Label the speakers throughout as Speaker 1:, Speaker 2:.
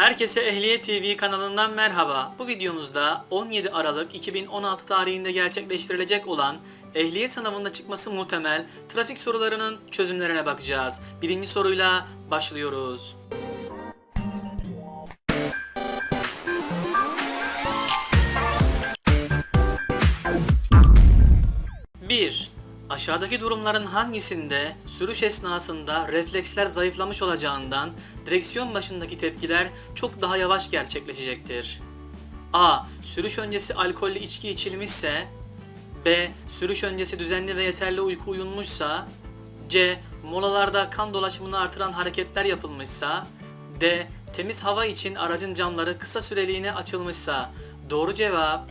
Speaker 1: Herkese Ehliyet TV kanalından merhaba. Bu videomuzda 17 Aralık 2016 tarihinde gerçekleştirilecek olan ehliyet sınavında çıkması muhtemel trafik sorularının çözümlerine bakacağız. Birinci soruyla başlıyoruz. 1. Aşağıdaki durumların hangisinde sürüş esnasında refleksler zayıflamış olacağından direksiyon başındaki tepkiler çok daha yavaş gerçekleşecektir? A. Sürüş öncesi alkollü içki içilmişse B. Sürüş öncesi düzenli ve yeterli uyku uyunmuşsa C. Molalarda kan dolaşımını artıran hareketler yapılmışsa D. Temiz hava için aracın camları kısa süreliğine açılmışsa Doğru cevap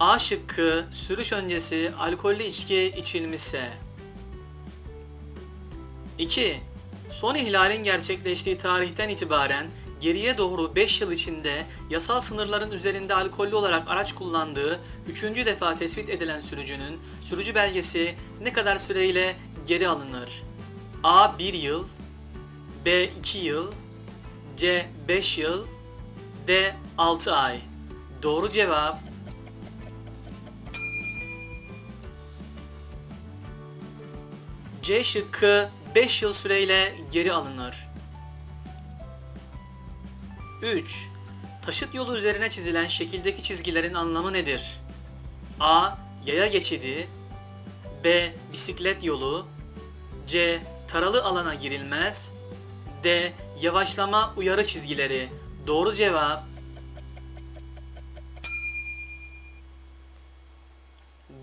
Speaker 1: A şıkkı sürüş öncesi alkollü içki içilmişse. 2. Son ihlalin gerçekleştiği tarihten itibaren geriye doğru 5 yıl içinde yasal sınırların üzerinde alkollü olarak araç kullandığı 3. defa tespit edilen sürücünün sürücü belgesi ne kadar süreyle geri alınır? A 1 yıl, B 2 yıl, C 5 yıl, D 6 ay. Doğru cevap C şıkkı 5 yıl süreyle geri alınır. 3. Taşıt yolu üzerine çizilen şekildeki çizgilerin anlamı nedir? A. Yaya geçidi B. Bisiklet yolu C. Taralı alana girilmez D. Yavaşlama uyarı çizgileri Doğru cevap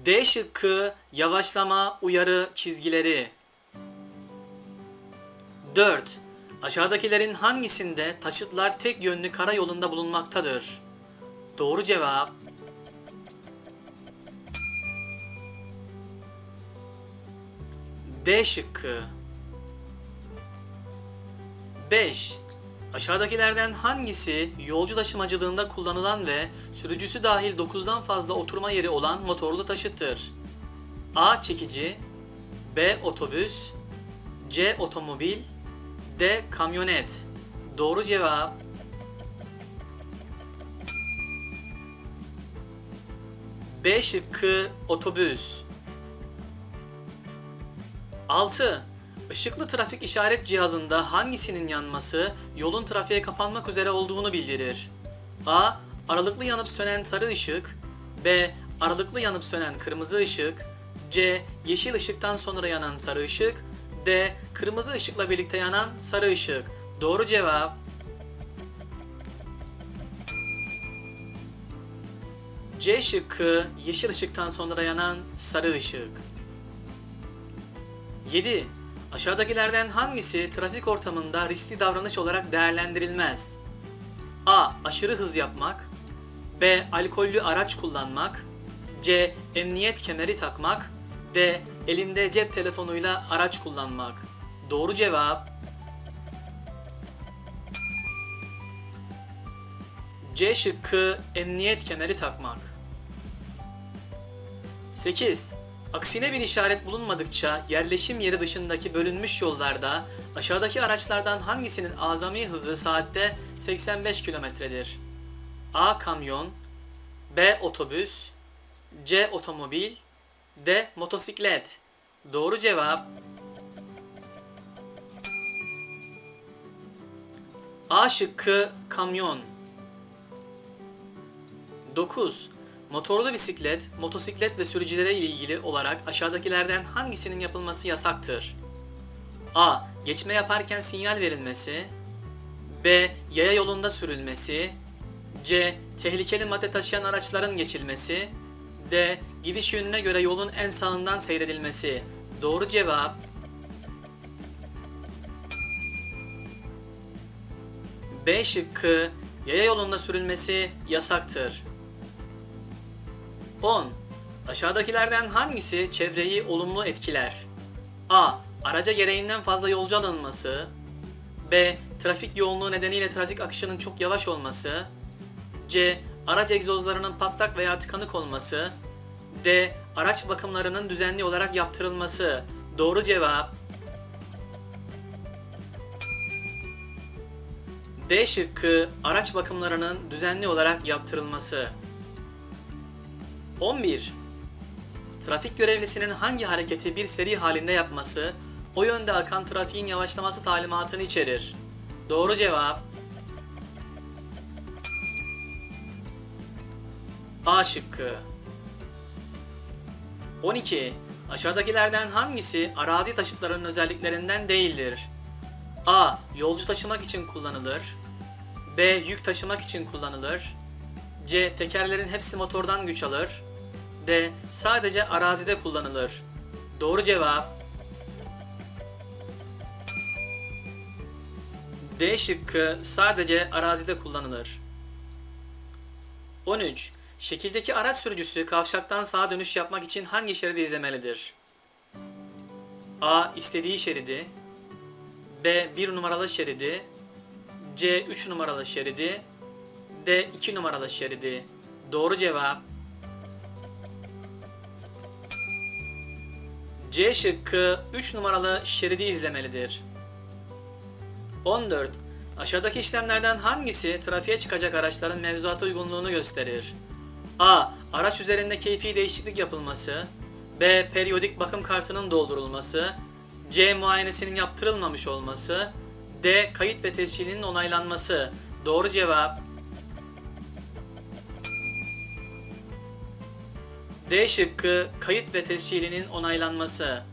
Speaker 1: D şıkkı yavaşlama uyarı çizgileri. 4. Aşağıdakilerin hangisinde taşıtlar tek yönlü karayolunda bulunmaktadır? Doğru cevap D şıkkı. 5. Aşağıdakilerden hangisi yolcu taşımacılığında kullanılan ve sürücüsü dahil 9'dan fazla oturma yeri olan motorlu taşıttır? A. Çekici B. Otobüs C. Otomobil D. Kamyonet Doğru cevap B şıkkı otobüs 6. Işıklı trafik işaret cihazında hangisinin yanması yolun trafiğe kapanmak üzere olduğunu bildirir? A. Aralıklı yanıp sönen sarı ışık B. Aralıklı yanıp sönen kırmızı ışık C. Yeşil ışıktan sonra yanan sarı ışık D. Kırmızı ışıkla birlikte yanan sarı ışık Doğru cevap C şıkkı yeşil ışıktan sonra yanan sarı ışık 7. Aşağıdakilerden hangisi trafik ortamında riskli davranış olarak değerlendirilmez? A. Aşırı hız yapmak B. Alkollü araç kullanmak C. Emniyet kemeri takmak D. Elinde cep telefonuyla araç kullanmak Doğru cevap C şıkkı emniyet kemeri takmak 8. Aksine bir işaret bulunmadıkça yerleşim yeri dışındaki bölünmüş yollarda aşağıdaki araçlardan hangisinin azami hızı saatte 85 kilometredir? A. Kamyon B. Otobüs C. Otomobil D. Motosiklet Doğru cevap A şıkkı kamyon 9. Motorlu bisiklet, motosiklet ve sürücülere ilgili olarak aşağıdakilerden hangisinin yapılması yasaktır? A. Geçme yaparken sinyal verilmesi B. Yaya yolunda sürülmesi C. Tehlikeli madde taşıyan araçların geçilmesi D. Gidiş yönüne göre yolun en sağından seyredilmesi Doğru cevap B şıkkı yaya yolunda sürülmesi yasaktır. 10. Aşağıdakilerden hangisi çevreyi olumlu etkiler? A. Araca gereğinden fazla yolcu alınması B. Trafik yoğunluğu nedeniyle trafik akışının çok yavaş olması C. Araç egzozlarının patlak veya tıkanık olması D. Araç bakımlarının düzenli olarak yaptırılması. Doğru cevap D şıkkı araç bakımlarının düzenli olarak yaptırılması. 11. Trafik görevlisinin hangi hareketi bir seri halinde yapması o yönde akan trafiğin yavaşlaması talimatını içerir? Doğru cevap A şıkkı. 12. Aşağıdakilerden hangisi arazi taşıtlarının özelliklerinden değildir? A. Yolcu taşımak için kullanılır. B. Yük taşımak için kullanılır. C. Tekerlerin hepsi motordan güç alır. D. Sadece arazide kullanılır. Doğru cevap D şıkkı sadece arazide kullanılır. 13. Şekildeki araç sürücüsü kavşaktan sağa dönüş yapmak için hangi şeridi izlemelidir? A. istediği şeridi B. 1 numaralı şeridi C. 3 numaralı şeridi D. 2 numaralı şeridi Doğru cevap C şıkkı 3 numaralı şeridi izlemelidir. 14. Aşağıdaki işlemlerden hangisi trafiğe çıkacak araçların mevzuata uygunluğunu gösterir? A. Araç üzerinde keyfi değişiklik yapılması. B. Periyodik bakım kartının doldurulması. C. Muayenesinin yaptırılmamış olması. D. Kayıt ve tescilinin onaylanması. Doğru cevap D şıkkı kayıt ve tescilinin onaylanması.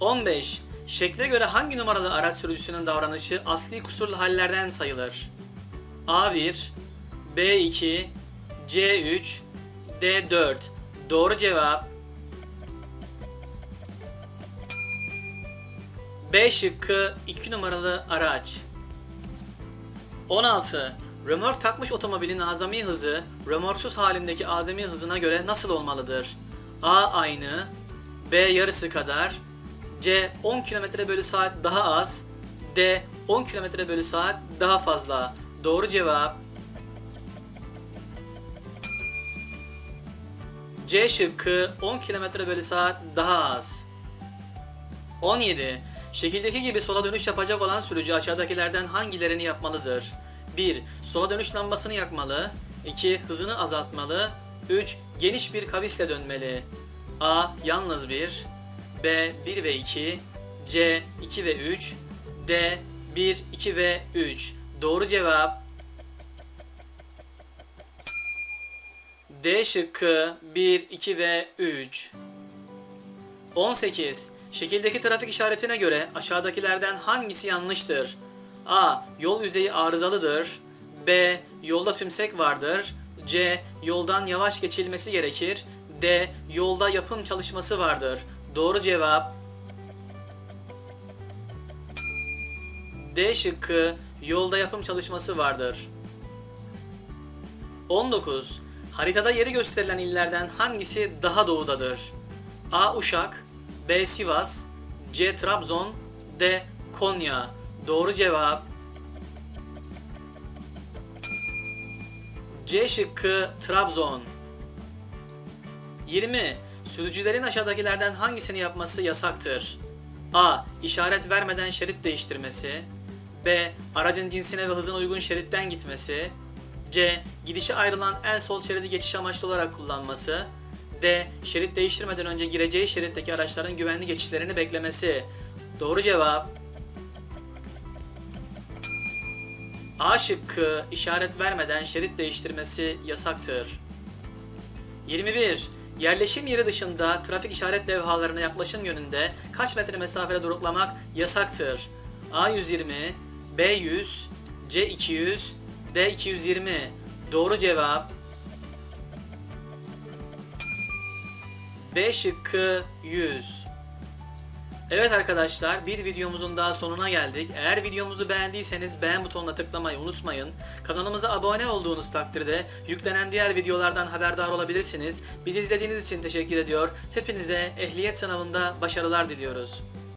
Speaker 1: 15. Şekle göre hangi numaralı araç sürücüsünün davranışı asli kusurlu hallerden sayılır? A1, B2, C3, D4. Doğru cevap B şıkkı 2 numaralı araç. 16. Römork takmış otomobilin azami hızı, römorksuz halindeki azami hızına göre nasıl olmalıdır? A aynı, B yarısı kadar, C 10 km bölü saat daha az, D 10 km bölü saat daha fazla. Doğru cevap C şıkkı 10 km bölü saat daha az. 17. Şekildeki gibi sola dönüş yapacak olan sürücü aşağıdakilerden hangilerini yapmalıdır? 1. Sola dönüş lambasını yakmalı. 2. Hızını azaltmalı. 3. Geniş bir kavisle dönmeli. A. Yalnız 1. B. 1 ve 2. C. 2 ve 3. D. 1, 2 ve 3. Doğru cevap D şıkkı 1, 2 ve 3. 18. Şekildeki trafik işaretine göre aşağıdakilerden hangisi yanlıştır? A. Yol yüzeyi arızalıdır. B. Yolda tümsek vardır. C. Yoldan yavaş geçilmesi gerekir. D. Yolda yapım çalışması vardır. Doğru cevap D şıkkı yolda yapım çalışması vardır. 19. Haritada yeri gösterilen illerden hangisi daha doğudadır? A. Uşak B. Sivas C. Trabzon D. Konya Doğru cevap C şıkkı Trabzon 20. Sürücülerin aşağıdakilerden hangisini yapması yasaktır? A. İşaret vermeden şerit değiştirmesi B. Aracın cinsine ve hızına uygun şeritten gitmesi C. Gidişe ayrılan en sol şeridi geçiş amaçlı olarak kullanması D. Şerit değiştirmeden önce gireceği şeritteki araçların güvenli geçişlerini beklemesi Doğru cevap A şıkkı işaret vermeden şerit değiştirmesi yasaktır. 21. Yerleşim yeri dışında trafik işaret levhalarına yaklaşım yönünde kaç metre mesafede duraklamak yasaktır? A120, B100, C200, D220. Doğru cevap B şıkkı 100. Evet arkadaşlar bir videomuzun daha sonuna geldik. Eğer videomuzu beğendiyseniz beğen butonuna tıklamayı unutmayın. Kanalımıza abone olduğunuz takdirde yüklenen diğer videolardan haberdar olabilirsiniz. Bizi izlediğiniz için teşekkür ediyor. Hepinize ehliyet sınavında başarılar diliyoruz.